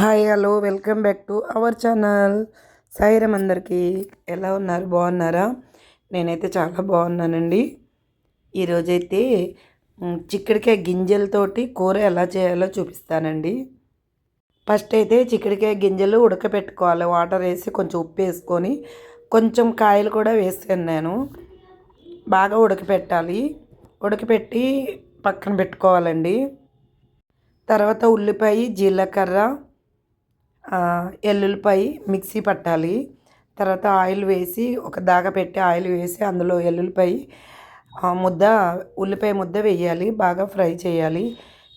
Hi hello welcome back to our channel. Sairam అందరికీ ఎలా ఉన్నారు? బాగున్నారా? నేనైతే చాలా బాగున్నానండి. ఈరోజైతే చిక్కడికాయ చిక్కుడుకాయ గింజలతోటి కూర ఎలా చేయాలో చూపిస్తానండి. ఫస్ట్ అయితే చిక్కుడుకాయ గింజలు ఉడకపెట్టుకోవాలి. వాటర్ వేసి కొంచెం ఉప్పు వేసుకొని కొంచెం కాయలు కూడా వేసాను నేను. బాగా ఉడకపెట్టాలి. ఉడకపెట్టి పక్కన పెట్టుకోవాలండి. తర్వాత ఉల్లిపాయ జీలకర్ర ఎల్లుల్లిపాయ మిక్సీ పట్టాలి. తర్వాత ఆయిల్ వేసి ఒక దాగ పెట్టి ఆయిల్ వేసి అందులో ఎల్లుల్లిపాయ ముద్ద ఉల్లిపాయ ముద్ద వేయాలి. బాగా ఫ్రై చేయాలి.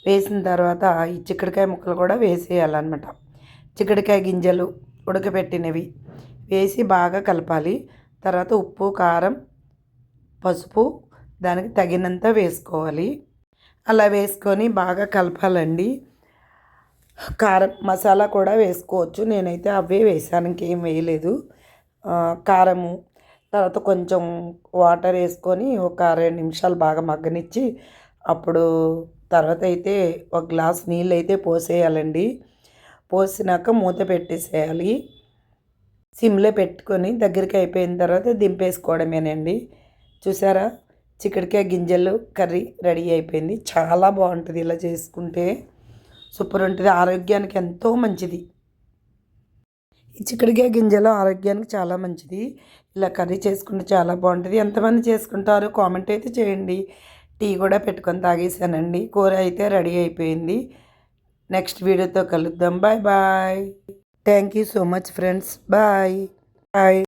వేసిన తర్వాత ఈ చిక్కుడుకాయ ముక్కలు కూడా వేసేయాలన్నమాట. చిక్కుడుకాయ గింజలు ఉడకబెట్టినవి వేసి బాగా కలపాలి. తర్వాత ఉప్పు కారం పసుపు దానికి తగినంత వేసుకోవాలి. అలా వేసుకొని బాగా కలపాలండి. కారం మసాలా కూడా వేసుకోవచ్చు. నేనైతే అవే వేసాను ఇంకేం వేయలేదు. కారము తర్వాత కొంచెం వాటర్ వేసుకొని ఒక రెండు నిమిషాలు బాగా మగ్గనిచ్చి అప్పుడు తర్వాత అయితే ఒక గ్లాస్ నీళ్ళు అయితే పోసేయాలండి. పోసినాక మూత పెట్టేసేయాలి. సిమ్లో పెట్టుకొని దగ్గరికి అయిపోయిన తర్వాత దింపేసుకోవడమేనండి. చూసారా? చిక్కడికాయ గింజలు కర్రీ రెడీ అయిపోయింది. చాలా బాగుంటుంది ఇలా చేసుకుంటే. సూపర్ ఉంటుంది ఆరోగ్యానికి ఎంతో మంచిది. ఈ చిక్కడికాయ గింజలు ఆరోగ్యానికి చాలా మంచిది. ఇలా కర్రీ చేసుకుంటే చాలా బాగుంటుంది. ఎంతమంది చేసుకుంటారు కామెంట్ అయితే చేయండి. టీ కూడా పెట్టుకొని తాగేసానండి కూర అయితే రెడీ అయిపోయింది. నెక్స్ట్ వీడియోతో కలుద్దాం. Bye bye. Thank you so much friends. Bye. Bye.